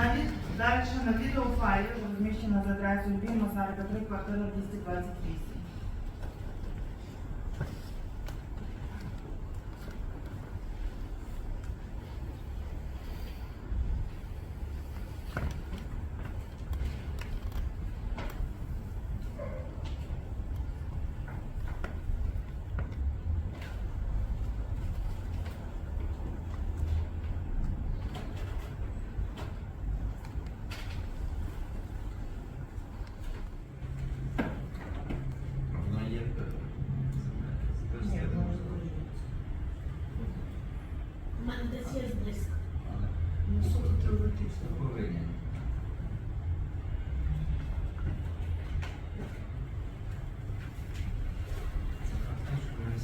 Далі на відеофайлі розміщена за адресою Масарика 3, квартира 228. Воно є У мене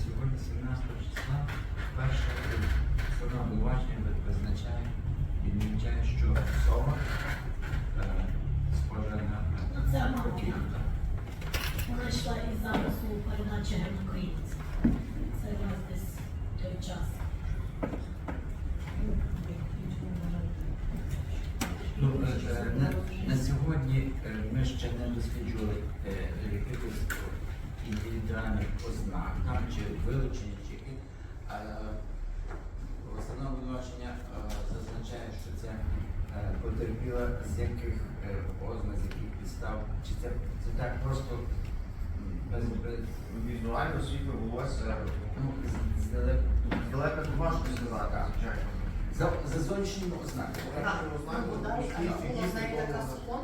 сьогодні 17 числа перша сторона обвинувачення визначає, відмічає, що із запису передачі гермокоїдців. Це якраз десь той час. Ну, е, е, на, на сьогодні е, ми ще не досліджували е, якихось індивідуальних ознак, там чи вилучені, чи які. Е, е, зазначає, що це е, потерпіла з яких е, ознак, з яких підстав, чи це, це так просто без, без Візуально світло волосся. ну, з- здалеку. Далеко не важко сказати, звичайно. За, за зовнішніми ознаками. Першому знаку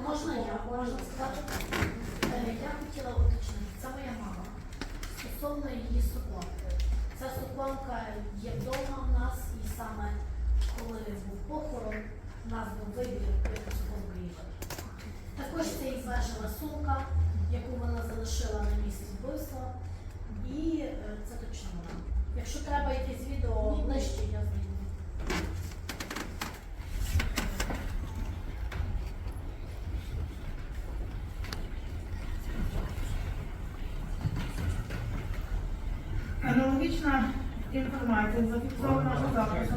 Можна я можна сказати? Е, Я хотіла уточнити, це моя мама. Стосовно її суклонки. Ця суклонка є вдома в нас, і саме коли був похорон, в нас був вибір, яку суклонку їхати. Також це і зважила сумка, яку вона залишила на місці вбивства. І е, це точно вона. Якщо треба якесь відео ближче, я звідти. Аналогічна інформація зафіксована у запису.